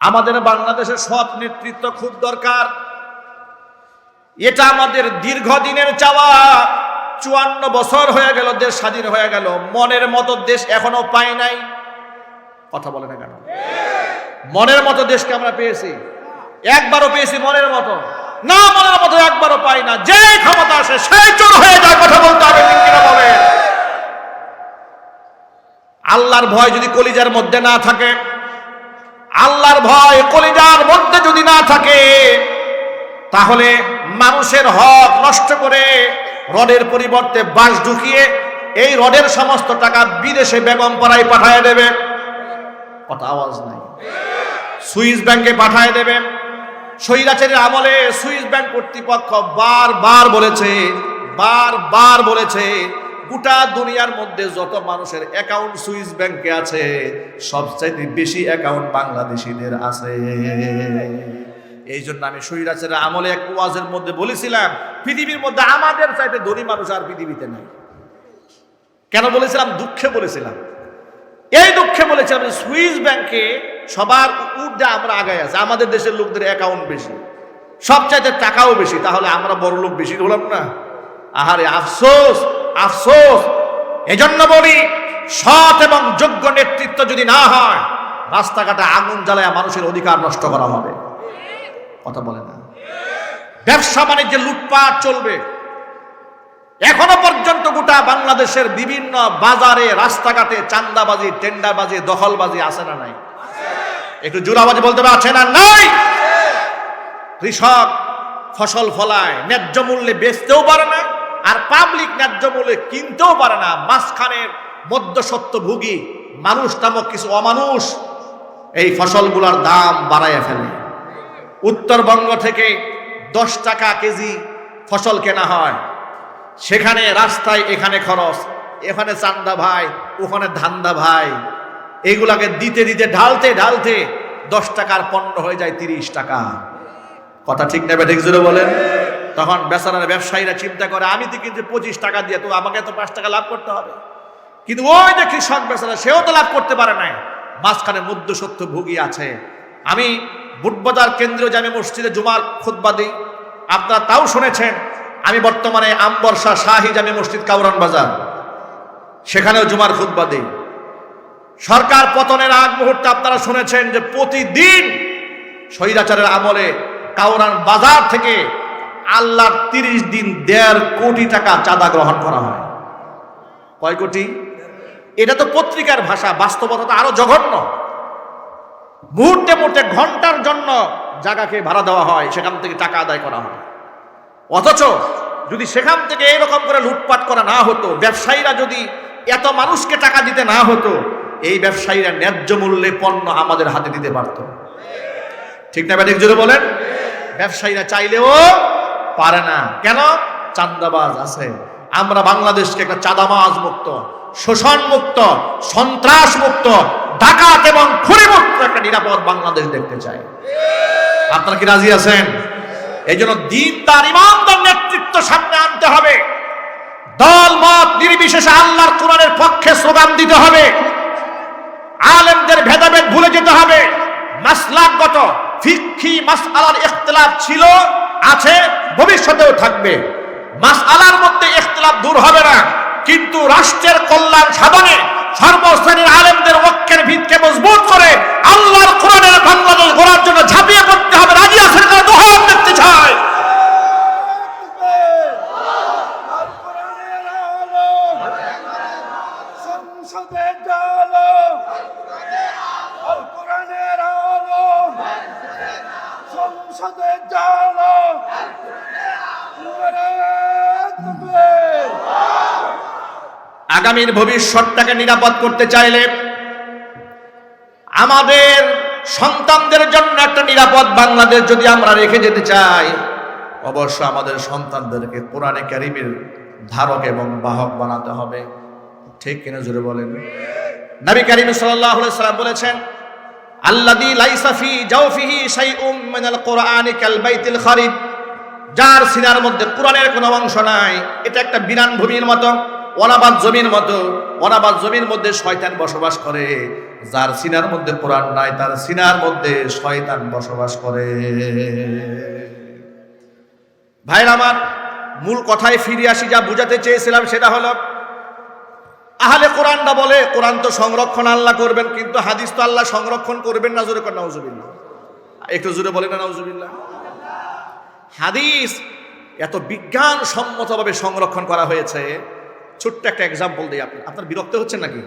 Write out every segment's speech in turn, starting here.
আমাদের বাংলাদেশের সৎ নেতৃত্ব খুব দরকার। এটা আমাদের দীর্ঘদিনের চাওয়া। চুয়ান্ন বছর হয়ে গেল, দেশ স্বাধীন হয়ে গেল। মনের মতো দেশ এখনও পাই নাই। কথা বলে না কেন? মনের মতো দেশকে আমরা পেয়েছি। একবারও পেয়েছি মনের মতো। না মনের মতো একবারও পাই না। যে ক্ষমতা আসে, সেই চোর হয়ে যায়, কথা বলতে হবে আল্লাহর ভয় যদি কলিজার মধ্যে না থাকে আল্লাহর ভয় কলিজার মধ্যে যদি না থাকে, তাহলে মানুষের হক নষ্ট করে রডের পরিবর্তে বাঁশ ঢুকিয়ে এই রডের সমস্ত টাকা বিদেশে বেগম পাড়ায় পাঠায় দেবে। কথা আওয়াজ নাই। সুইস ব্যাংকে পাঠায় দেবে। স্বৈরাচারের আমলে সুইস ব্যাংক কর্তৃপক্ষ বারবার বলেছে বারবার বলেছে গোটা দুনিয়ার মধ্যে যত মানুষের অ্যাকাউন্ট সুইস ব্যাংকে আছে, সবচাইতে বেশি অ্যাকাউন্ট বাংলাদেশিদের আছে। এই জন্য আমি স্বৈরাচারের আমলে এক ওয়াজের মধ্যে বলেছিলাম, পৃথিবীর মধ্যে আমাদের চাইতে ধনী মানুষ আর পৃথিবীতে নাই। কেন বলেছিলাম? দুঃখে বলেছিলাম। এই দুঃখে বলেছিলাম যে সুইস ব্যাংকে সবার ঊর্ধ্বে আমরা আগায় আছে, আমাদের দেশের লোকদের অ্যাকাউন্ট বেশি, সবচাইতে টাকাও বেশি, তাহলে আমরা বড় লোক বেশি হলাম না? আহারে আফসোস! আফসোস। এজন্য বলি, সৎ এবং যোগ্য নেতৃত্ব যদি না হয়, রাস্তাঘাটে আগুন জ্বালায় মানুষের অধিকার নষ্ট করা হবে। কথা বলে না। ব্যবসা বাণিজ্যে লুটপাট চলবে। এখনও পর্যন্ত গোটা বাংলাদেশের বিভিন্ন বাজারে রাস্তাঘাটে চান্দাবাজি, টেন্ডারবাজি, দখলবাজি আছে না নাই? একটু জোরাবাজি বলতে আছে না? নাই! কৃষক ফসল ফলায়, ন্যায্য মূল্যে বেচতেও পারে না। আর পাবলিক ন্যায্য মূল্যে কিনতেও পারে না। মাঝখানের মধ্যসত্ত্ব ভুগি মানুষ নামক কিছু অমানুষ এই ফসলগুলোর দাম বাড়াইয়া ফেলে। উত্তরবঙ্গ থেকে দশ টাকা কেজি ফসল কেনা হয়। সেখানে রাস্তায় এখানে খরচ, এখানে চান্দা ভাই, ওখানে ধান্দা ভাই। এগুলাকে দিতে দিতে, ঢালতে ঢালতে দশ টাকার পণ্য হয়ে যায় তিরিশ টাকা। কথা ঠিক নেবে ঠিক জুড়ে বলেন? তখন বেচারার ব্যবসায়ীরা চিন্তা করে, আমি তো কিন্তু পঁচিশ টাকা দিয়ে তো আমাকে তো পাঁচ টাকা লাভ করতে হবে। কিন্তু ওই যে কৃষক বেচারা, সেও তো লাভ করতে পারে নাই। মাঝখানে মধ্যসত্য ভুগি আছে। আমি বুটবাজার কেন্দ্রীয় জামে মসজিদে জুমার খুতবা দিই। আপনারা তাও শুনেছেন, আমি বর্তমানে আমবর্ষা শাহী জামে মসজিদ কাউরান বাজার। সেখানেও জুমার খুতবা দিই। সরকার পতনের আগ মুহূর্তে আপনারা শুনেছেন যে প্রতিদিন স্বৈরাচারের আমলে কাউরান বাজার থেকে আল্লাহর তিরিশ দিন দেড় কোটি টাকা চাঁদা গ্রহণ করা হয়। কয় কোটি? এটা তো পত্রিকার ভাষা, বাস্তবতা তো আরও জঘন্য। মুহূর্তে মুহূর্তে ঘণ্টার জন্য জায়গাকে ভাড়া দেওয়া হয়, সেখান থেকে টাকা আদায় করা হয়। অথচ যদি সেখান থেকে এরকম করে লুটপাট করা না হতো, ব্যবসায়ীরা যদি এত মানুষকে টাকা দিতে না হতো, এই ব্যবসায়ীরা ন্যায্য মূল্যে পণ্য আমাদের হাতে দিতে পারত। ঠিক না ব্যাটিক জোরে বলেন? ব্যবসায়ীরা চাইলেও পারে না। কেন? চান্দাবাজ আছে। আমরা বাংলাদেশকে একটা চাঁদাবাজ মুক্ত, শোষণ মুক্ত সন্ত্রাস মুক্ত ডাকাত এবং খুনি মুক্ত একটা নিরাপদ বাংলাদেশ দেখতে চাই। আপনারা কি রাজি আছেন? এই জন্য দিন তার ইমানদার নেতৃত্ব সামনে আনতে হবে। দল, মত, নির্বিশেষে আল্লাহর কোরআনের পক্ষে স্লোগান দিতে হবে। আলেমদের ভেদাভেদ ভুলে যেতে হবে। মাসলাকগত ফিক্ষি মাসআলার ইখতিলাফ ছিল, আছে। ভবিষ্যতেও থাকবে। মাস আলার মধ্যে ইখতিলাফ দূর হবে না। কিন্তু রাষ্ট্রের কল্যাণ সাধনে সর্বশ্রেণীর আলেমদের ঐক্যের ভিতকে মজবুত করে আল্লাহর কোরআনের বাংলাদেশ গড়ার জন্য ঝাঁপিয়ে পড়তে আগামীর ভবিষ্যৎটাকে নিরাপদ করতে চাইলে আমাদের সন্তানদের জন্য একটা নিরাপদ বাংলাদেশ যদি আমরা রেখে যেতে চাই, অবশ্য আমাদের সন্তানদেরকে কোরআনে ক্যারিমের ধারক এবং বাহক বানাতে হবে। ঠিক কিনা জুড়ে বলেন? নবী করিম আলাইহি সাল্লাম বলেছেন, আল্লাযী লাইসা ফি জাওফিহি শাইউম মিনাল কোরআনি কাল বাইতিল খারিব যার সিনার মধ্যে কোরআনের কোনো অংশ নাই, এটা একটা বিরান ভূমির মতো। অনাবাদ জমির মতো, অনাবাদ জমির মধ্যে শয়তান বসবাস করে। যার সিনার মধ্যে কোরআন নাই, তার সিনার মধ্যে শয়তান বসবাস করে। ভাইরা আমার, মূল কথায় ফিরে আসি, যা বুঝাতে চেয়েছিলাম সেটা হলো, আহলে কোরআনটা বলে, কোরআন তো সংরক্ষণ আল্লাহ করবেন, কিন্তু হাদিস তো আল্লাহ সংরক্ষণ করবেন না, জোরে নাউজুবিল্লাহ। একটু জোরে বলে না, নাউজুবিল্লাহ। হাদিস এত বিজ্ঞান সম্মতভাবে সংরক্ষণ করা হয়েছে ছোট্ট একটা এক্সাম্পল দিই আপনি আপনার বিরক্ত হচ্ছেন নাকি?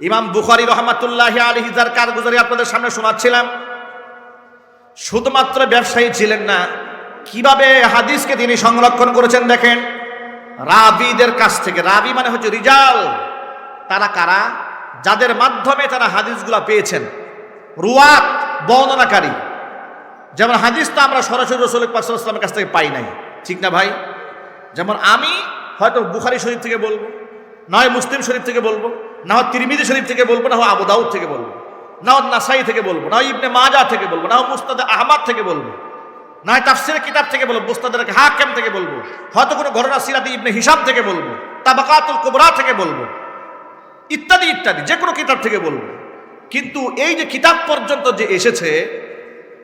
ইমাম বুখারি রহমাতুল্লাহ আলহি যার কারগুজারি আপনাদের সামনে শোনাচ্ছিলাম, শুধুমাত্র ব্যবসায়ী ছিলেন না, কীভাবে হাদিসকে তিনি সংরক্ষণ করেছেন দেখেন? রাবিদের কাছ থেকে, রাবি মানে হচ্ছে রিজাল। তারা কারা? যাদের মাধ্যমে তারা হাদিসগুলা পেয়েছেন। রুয়াত, বর্ণনাকারী। যেমন হাদিস তো আমরা সরাসরি রসুল পাকসালামের কাছ থেকে পাই নাই। ঠিক না ভাই? যেমন আমি হয়তো বুখারি শরীফ থেকে বলব না হয় মুসলিম শরীফ থেকে বলব না হয় তিরমিদি শরীফ থেকে বলব না হয় আবু দাউদ থেকে বলব না হয় নাসাই থেকে বলব না হয় ইবনে মাজা থেকে বলব না হয় মুস্তাদ আহমদ থেকে বলব না হয় তাফসিরের কিতাব থেকে বলব মুস্তাদের হাকেম থেকে বলব হয়তো কোনো ঘটনা সিরাতি ইবনে হিসাব থেকে বলব তাবাকাতুল কুবরা থেকে বলব ইত্যাদি ইত্যাদি যে কোনো কিতাব থেকে বলব কিন্তু এই যে কিতাব পর্যন্ত যে এসেছে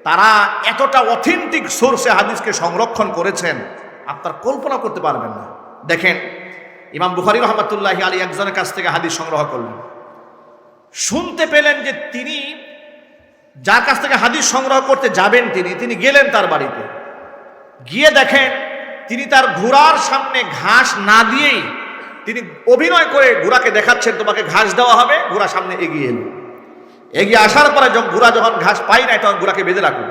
তারা এতটা অথেন্টিক সোর্সে হাদিসকে সংরক্ষণ করেছেন আপনার কল্পনা করতে পারবেন না দেখেন, ইমাম বুখারি রহমতুল্লাহ আলী একজনের কাছ থেকে হাদিস সংগ্রহ করলেন। শুনতে পেলেন যে তিনি যার কাছ থেকে হাদিস সংগ্রহ করতে যাবেন তিনি তিনি গেলেন তার বাড়িতে। গিয়ে দেখেন তিনি তার ঘোড়ার সামনে ঘাস না দিয়েই তিনি অভিনয় করে ঘোড়াকে দেখাচ্ছেন, তোমাকে ঘাস দেওয়া হবে, ঘোড়া সামনে এগিয়ে এলো। এগিয়ে আসার পরে যখন ঘোড়া যখন ঘাস পাই নাই, তখন ঘোড়াকে বেঁধে রাখল।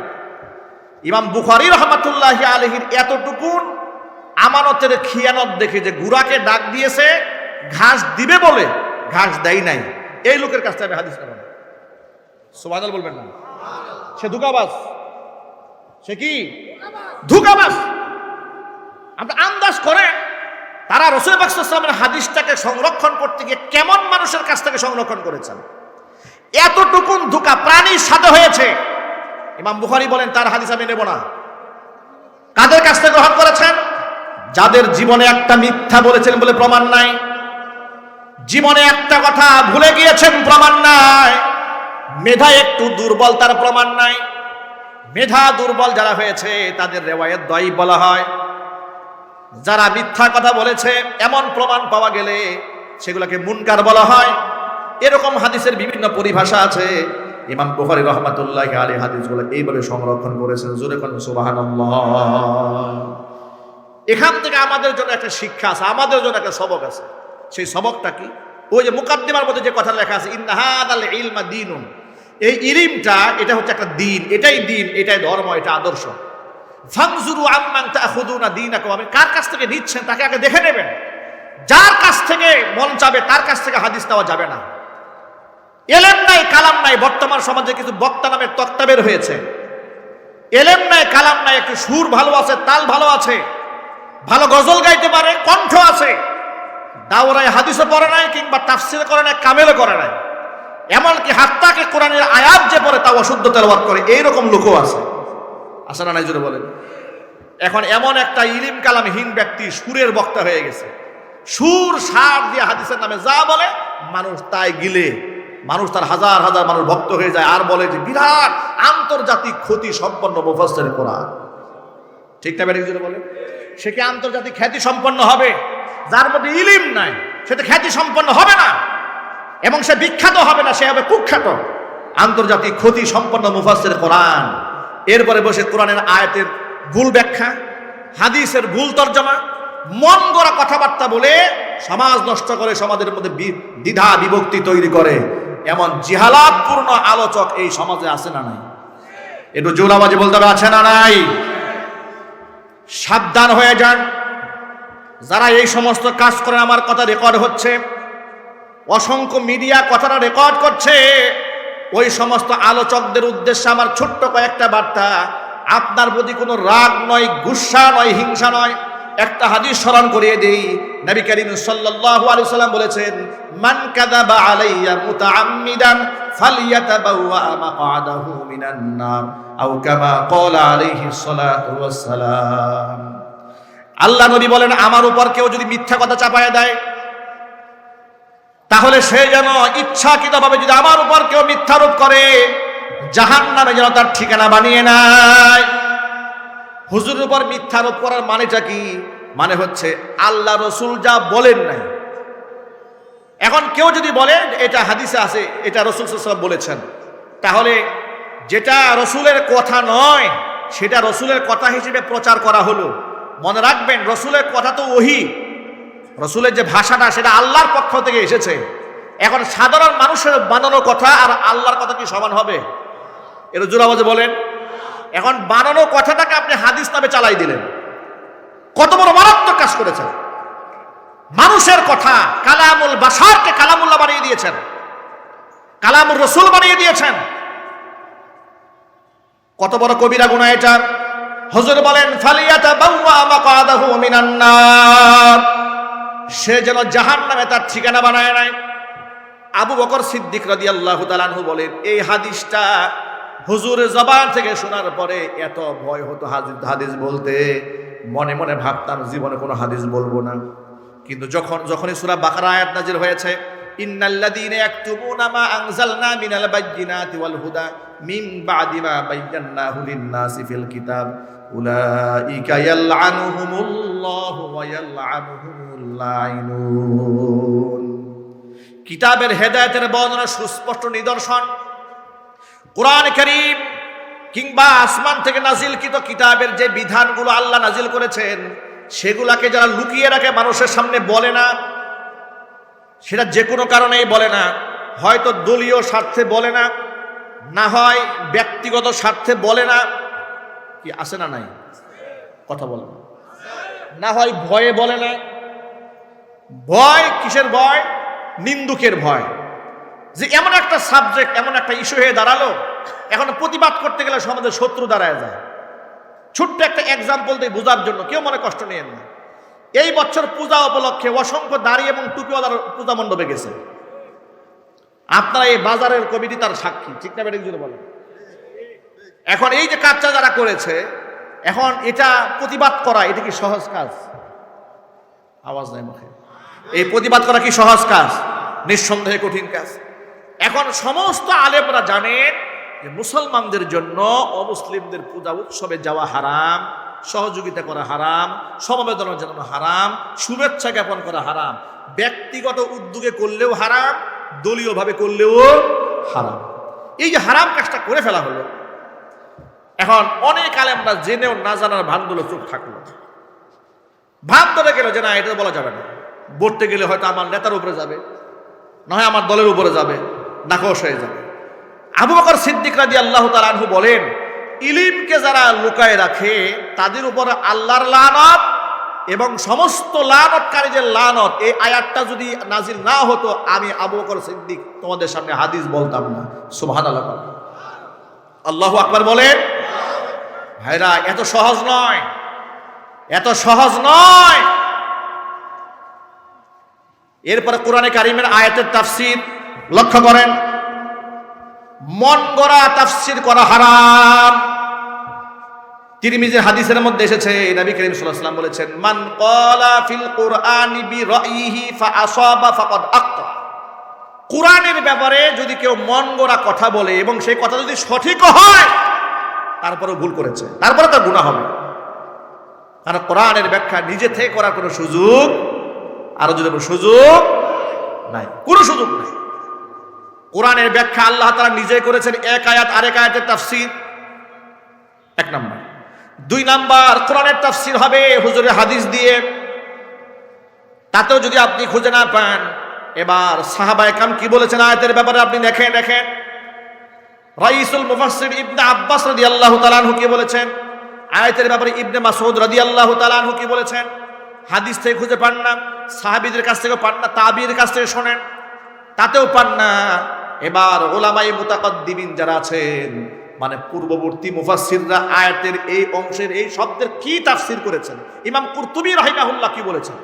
ইমাম বুখারি রহমতুল্লাহ আলহির এতটুকুন আমানতের খিয়ানত দেখে যে গুড়াকে ডাক দিয়েছে, ঘাস দিবে বলে, ঘাস দেয় নাই। এই লোকের কাছ থেকে হাদিস নেব সোবাদল বলবেন না। সে ধুকাবাস সে কি? ধুকাবাস আপনি আন্দাজ করে, তারা রসুল বাকসামের হাদিসটাকে সংরক্ষণ করতে গিয়ে কেমন মানুষের কাছ থেকে সংরক্ষণ করেছেন? এতটুকুন ধোকা প্রাণীর সাথে হয়েছে। ইমাম বুখারি বলেন, তার হাদিস আমি নেব না। কাদের কাছ থেকে গ্রহণ করেছেন? যাদের জীবনে একটা মিথ্যা বলেছেন বলে প্রমাণ নাই, জীবনে একটা কথা ভুলে গিয়েছেন প্রমাণ নাই, মেধা একটু দুর্বল তার প্রমাণ নাই। মেধা দুর্বল যারা হয়েছে, তাদের রেওয়ায়ত দই বলা হয়। যারা মিথ্যা কথা বলেছে, এমন প্রমাণ পাওয়া গেলে সেগুলোকে মুনকার বলা হয়। এরকম হাদিসের বিভিন্ন পরিভাষা আছে। ইমাম বুখারী রহমাতুল্লাহ আলী হাদিসগুলো এইভাবে সংরক্ষণ করেছেন। জোরে কোন সুবহানাল্লাহ। এখান থেকে আমাদের জন্য একটা শিক্ষা আছে, আমাদের জন্য একটা সবক আছে। সেই সবকটা কি? ওই যে মুকাদ্দিমার মধ্যে যে কথা লেখা আছে ইন্নাহাদাল ইলমা দিনুন। এই ইলিমটা, এটা হচ্ছে একটা দিন, এটাই দিন, এটাই ধর্ম, এটা আদর্শ। ফাংজুরু আম্মান তাখুদুনা দীনাকুম। আমি কার কাছ থেকে নিচ্ছেন? তাকে আগে দেখে নেবেন। যার কাছ থেকে মন চাবে, তার কাছ থেকে হাদিস নেওয়া যাবে না। এলেম নাই, কালাম নাই। বর্তমান সমাজে কিছু বক্তা নামের তক্তা বের হয়েছে। এলেম নাই, কালাম নাই। একটু সুর ভালো আছে, তাল ভালো আছে। ভালো গজল গাইতে পারে, কণ্ঠ আছে। দাওরায় হাদিসও পড়ে নাই কিংবা তাফসির করে নাই, কামেলও করে নাই। এমনকি হাত্তাকে কোরআনের আয়াত যে পড়ে তা অশুদ্ধ তেলবাদ করে, এইরকম লোকও আছে। আছে না নাই জোরে বলেন? এখন এমন একটা ইলিম কালামহীন ব্যক্তি সুরের বক্তা হয়ে গেছে। সুর, সার দিয়ে হাদিসের নামে যা বলে, মানুষ তাই গিলে। মানুষ তার হাজার হাজার মানুষ ভক্ত হয়ে যায় আর বলে যে, বিরাট আন্তর্জাতিক ক্ষতি সম্পন্ন মুফাসের কোরআন। ঠিক না বেরিয়ে বলে সে কি আন্তর্জাতিক খ্যাতি সম্পন্ন হবে? যার মধ্যে ইলিম নাই, সে তো খ্যাতি সম্পন্ন হবে না। এবং সে বিখ্যাত হবে না, সে হবে কুখ্যাত। আন্তর্জাতিক ক্ষতি সম্পন্ন মুফাসের কোরআন। এরপরে বসে কোরআনের আয়াতের ভুল ব্যাখ্যা, হাদিসের ভুল তর্জমা, মন গড়া কথাবার্তা বলে সমাজ নষ্ট করে সমাজের মধ্যে দ্বিধা, বিভক্তি তৈরি করে। এমন জিহালাতপূর্ণ আলোচক এই সমাজে আছে না নাই? একটু জোর জোরাবাজি বলতে হবে, আছে না নাই? সাবধান হয়ে যান। যারা এই সমস্ত কাজ করে আমার কথা রেকর্ড হচ্ছে, অসংখ্য মিডিয়া কথাটা রেকর্ড করছে, ওই সমস্ত আলোচকদের উদ্দেশ্যে আমার ছোট্ট কয়েকটা বার্তা। আপনার প্রতি কোনো রাগ নয়, গুসা নয়, হিংসা নয়, একটা হাদিস স্মরণ করিয়ে দেই। নবী করিম সাল্লাল্লাহু আলাইহি সাল্লাম বলেছেন, মান কাযাবা আলাইয়া মুতাআম্মিদান ফালইয়াতাবাওয়া মাকআদাহু মিনান নার, আও কামা ক্বালা আলাইহি সালাতু ওয়াস আল্লাহ নবী বলেন, আমার উপর কেউ যদি মিথ্যা কথা চাপায় দেয়, তাহলে সে যেন ইচ্ছাকৃতভাবে যদি আমার উপর কেউ মিথ্যারোপ করে জাহান নামে যেন তার ঠিকানা বানিয়ে নেয়। হুজুরের উপর মিথ্যারোপ করার মানেটা কি? মানে হচ্ছে আল্লাহ রসুল যা বলেন নাই এখন কেউ যদি বলে, এটা হাদিসে আছে, এটা রসুল সাল্লাম বলেছেন, তাহলে যেটা রসুলের কথা নয়, সেটা রসুলের কথা হিসেবে প্রচার করা হলো। মনে রাখবেন, রসুলের কথা তো ওহি। রসুলের যে ভাষাটা, সেটা আল্লাহর পক্ষ থেকে এসেছে। এখন সাধারণ মানুষের বানানো কথা আর আল্লাহর কথা কি সমান হবে? এটা জোরাবাজে বলেন, এখন বানানো কথাটাকে আপনি হাদিস নামে চালাই দিলেন। কত বড় মারাত্মক কাজ করেছেন। মানুষের কথা কালামুল বাসারকে কালামুল্লাহ বানিয়ে দিয়েছেন। কালামুল রসুল বানিয়ে দিয়েছেন। কত বড় কবিরা গুণা এটা। হজুর বলেন সে যেন জাহান নামে তার ঠিকানা বানায় নাই। আবু বকর সিদ্দিক রাদিয়াল্লাহু তাআলাহু বলেন, এই হাদিসটা হুজুরের জবান থেকে শোনার পরে এত ভয় হতো হাদিস বলতে। মনে মনে ভাবতাম, জীবনে কোনো হাদিস বলব না। কিন্তু যখন, যখনই সূরা বাকারা আয়াত নাজির হয়েছে, ইন্নাল্লাযীনা ইয়াকতুমুনা মা আনজালনা মিনাল বায়্যিনাতি ওয়াল হুদা মিন বাদি মা বায়্যানাহু লিন-নাসি ফিল কিতাব। উলাইকা ইয়ালআনুহুমুল্লাহু ওয়া ইয়ালআনুহুমুল লাইনুন কিতাবের হেদায়েতের বর্ণনা, সুস্পষ্ট নিদর্শন। কোরআন করিম কিংবা আসমান থেকে নাজিলকৃত কিতাবের যে বিধানগুলো আল্লাহ নাজিল করেছেন সেগুলাকে যারা লুকিয়ে রাখে মানুষের সামনে বলে না, সেটা যে কোনো কারণেই বলে না। হয়তো দলীয় স্বার্থে বলে না না হয় ব্যক্তিগত স্বার্থে বলে না। কি আসে না নাই? কথা বলে না। না হয় ভয়ে বলে না। ভয় কিসের ভয়? নিন্দুকের ভয়। যে এমন একটা সাবজেক্ট এমন একটা ইস্যু হয়ে দাঁড়াল, এখন প্রতিবাদ করতে গেলে সমাজের শত্রু দাঁড়ায় যায়। ছোট্ট একটা এক্সাম্পল দিয়ে বোঝার জন্য কেউ মনে কষ্ট নিয়েন না। এই বছর পূজা উপলক্ষে অসংখ্য দাড়ি এবং টুপিওয়ালার পূজা মণ্ডপে গেছে। আপনারা এই বাজারের কমিটি তার সাক্ষী, ঠিক না বেডিক বলেন? এখন এই যে কাজটা যারা করেছে, এখন এটা প্রতিবাদ করা, এটা কি সহজ কাজ? আওয়াজ নাই মুখে। এই প্রতিবাদ করা কি সহজ কাজ? নিঃসন্দেহে কঠিন কাজ। এখন সমস্ত আলেমরা জানেন যে মুসলমানদের জন্য অমুসলিমদের পূজা উৎসবে যাওয়া হারাম, সহযোগিতা করা হারাম, সমবেদনা জানানো হারাম, শুভেচ্ছা জ্ঞাপন করা হারাম, ব্যক্তিগত উদ্যোগে করলেও হারাম, দলীয়ভাবে করলেও হারাম। এই যে হারাম কাজটা করে ফেলা হলো, এখন অনেক আলেমরা জেনেও না জানার ভানগুলো চুপ থাকল ভাব ধরে গেল যে না, এটা বলা যাবে না। বলতে গেলে হয়তো আমার নেতার উপরে যাবে নয় আমার দলের উপরে যাবে নাকশ হয়ে যাবে। আবু বকর সিদ্দিক রাজি আল্লাহ তালু বলেন, ইলিমকে যারা লুকায় রাখে, তাদের উপর আল্লাহর লানত এবং সমস্ত লানতকারী যে লানত, এই আয়াতটা যদি নাজির না হতো, আমি আবু বকর সিদ্দিক তোমাদের সামনে হাদিস বলতাম না। সুবহান আল্লাহ আল্লাহ আকবার বলেন। ভাইরা, এত সহজ নয়। এত সহজ নয়। এরপরে কোরআনে কারিমের আয়াতের তাফসির লক্ষ্য করেন। মন গড়া তাফসির করা হারাম। তিরমিজির হাদিসের মধ্যে এসেছে নবী করিম সাল্লাল্লাহু বলেছেন মান ক্বালা ফিল কুরআনি ফা আসাবা ফাকাদ আখতা কোরআনের ব্যাপারে যদি কেউ মন গড়া কথা বলে এবং সেই কথা যদি সঠিক হয় তারপরে ভুল করেছে। তারপরে তার গুনাহ হবে। কারণ কোরআনের ব্যাখ্যা নিজে থেকে করার কোনো সুযোগ আরও যদি বলি, সুযোগ নাই। কোনো সুযোগ নাই। কোরআনের ব্যাখ্যা আল্লাহ তারা নিজে করেছেন, এক আয়াত, আরেক আয়াতের তাফসির। এক নাম্বার। দুই নাম্বার, কোরআনের তাফসির হবে হুজুরের হাদিস দিয়ে। তাতেও যদি আপনি খুঁজে না পান, এবার সাহাবায়ে কাম কি বলেছেন আয়াতের ব্যাপারে আপনি দেখেন দেখেন। রাইসুল মুফাসসির ইবনে আব্বাস রাদিয়াল্লাহু তাআলা আনহু কি বলেছেন? আয়াতের ব্যাপারে ইবনে মাসউদ রাদিয়াল্লাহু তাআলা আনহু কি বলেছেন? হাদিস থেকে খুঁজে পান না, সাহাবীদের কাছ থেকে পান না, তাবির কাছ থেকে শোনেন। তাতেও পান না। এবার ওলামাই মুতাকাদ্দিমিন যারা আছেন মানে পূর্ববর্তী মুফাসসিররা আয়াতের এই অংশের এই শব্দের কি তাফসির করেছেন? ইমাম কুরতুবী রাহিমাহুল্লাহ কি বলেছেন?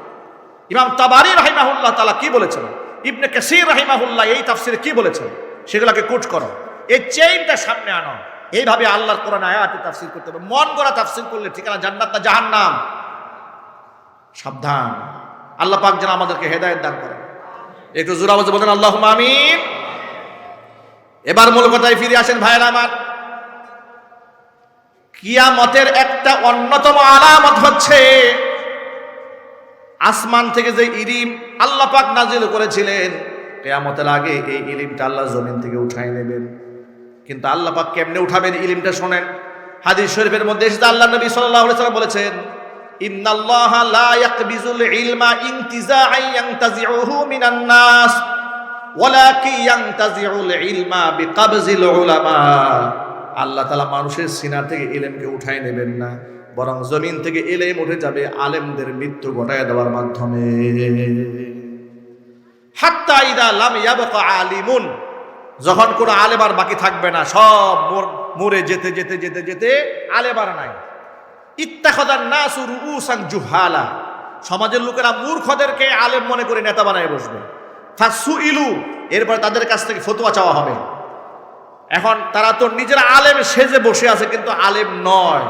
ইমাম তাবারি রাহিমাহুল্লাহ তাআলা কি বলেছেন? ইবনে কাসির রাহিমাহুল্লাহ এই তাফসিরে কি বলেছেন? সেগুলোকে কোট করো। এই চেইনটা সামনে আনো। এইভাবে আল্লাহর কোরআন আয়াতে তাফসির করতে হবে। মন গড়া তাফসির করলে ঠিকানা জান্নাত না জাহান্নাম? সাবধান। আল্লাহ পাক যেন আমাদেরকে হেদায়েত দান করেন। একটু জোর আওয়াজে বলেন আল্লাহ আমিন। এবার মূল কথায় ফিরে আসেন ভাইয়ের আমার। কিয়ামতের একটা অন্যতম আলামত হচ্ছে, আসমান থেকে যে ইলিম আল্লাহ পাক নাজিল করেছিলেন, কেয়ামতের আগে এই ইলিমটা আল্লাহ জমিন থেকে উঠাই নেবেন। কিন্তু আল্লাহ পাক কেমনে উঠাবেন ইলিমটা শোনেন। হাদিস শরীফের মধ্যে এসেছে আল্লাহ নবী আলাইহি সাল্লাম বলেছেন, ইন্নাল্লাহ লা ইয়াকবিজুল ইলমা ইনতিজাআন ইয়ানতাজিউহু মিনান নাস। আল্লাহ তালা মানুষের সিনা থেকে এলেমকে উঠাই নেবেন না, বরং জমিন থেকে এলেম উঠে যাবে আলেমদের মৃত্যু ঘটায় দেওয়ার মাধ্যমে। লাম যখন কোনো আলেম আর বাকি থাকবে না, সব মর- যেতে যেতে যেতে যেতে আলেম আর নাই। ইত্তাখদান নাসু রুউসান জুহালা, সমাজের লোকেরা মূর্খদেরকে আলেম মনে করে নেতা বানায় বসবে। ফাসু ইলু এরপর তাদের কাছ থেকে ফতুয়া চাওয়া হবে। এখন তারা তো নিজের আলেম, সেজে বসে আছে, কিন্তু আলেম নয়।